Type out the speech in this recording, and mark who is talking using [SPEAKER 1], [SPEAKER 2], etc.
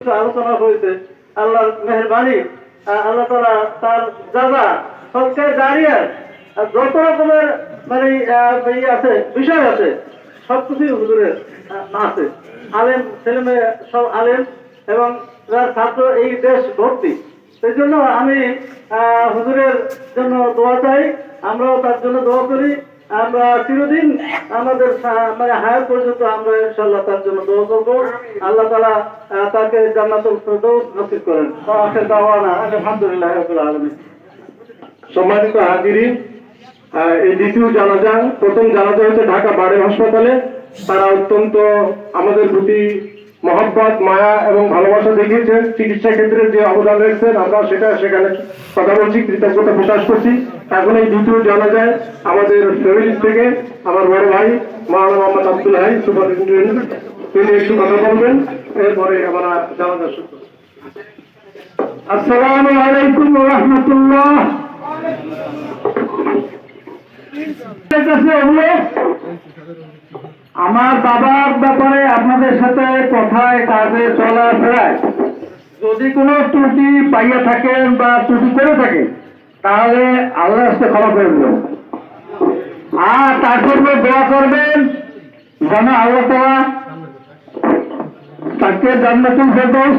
[SPEAKER 1] আলোচনা হয়েছে। আল্লাহর মেহরবানি আল্লাহ তালা তার দাঁড়িয়ে যত রকমের মানে ইয়ে আছে, বিষয় আছে হুজুরের আছে। আলেম ছেলে মেয়ে সব আলেম এবং যার ছাত্র এই দেশ ভর্তি। সেই জন্য আমি হুজুরের জন্য দোয়া চাই, আমরাও তার জন্য দোয়া করি। আমরা চিরদিন আমাদের মানে হায়াত পর্যন্ত আমরা ইনশাল্লাহ তার জন্য দোয়া করব। আল্লাহ তালা তাকে জান্নাতুল ফেরদৌস নসিব করেন। দাওয়ানা আলহামদুলিল্লাহ রাব্বিল আলামিন।
[SPEAKER 2] সম্মানিত হাজিরিন এই দ্বিতীয় জানাজা, প্রথম জানাজা হচ্ছে ঢাকা বাড়ি হাসপাতালে। তারা অত্যন্ত আমাদের প্রতি মহব্বত, মায়া এবং ভালোবাসা দেখিয়েছেন চিকিৎসা ক্ষেত্রে যে অবদান রেখেছেন আমরা সেটা সেখানে কথা বলছি, কৃতজ্ঞতা প্রকাশ করছি। এখন এই দ্বিতীয় জানাজায় আমাদের ফ্যামিলি থেকে, আমার বড় ভাই মাওলানা মোহাম্মদ আব্দুল হাই সুপারিনটেন্ডেন্ট তিনি একটু কথা বলবেন, এরপরে আমরা জানাজা শুরু। আসসালামু আলাইকুম রাহমাতুল্লাহ। কাছে আমার বাবার ব্যাপারে আপনাদের সাথে কথায় কাজে চলা চলাফেরায় যদি কোনো ত্রুটি পাইয়া থাকেন বা ত্রুটি করে থাকেন, তাহলে আল্লাহ রাস্তায় ক্ষমা করে দেবেন। আর তার জন্য দোয়া করবেন, যেন আল্লাহ তাআলা তাকে জান্নাতুল ফেরদৌস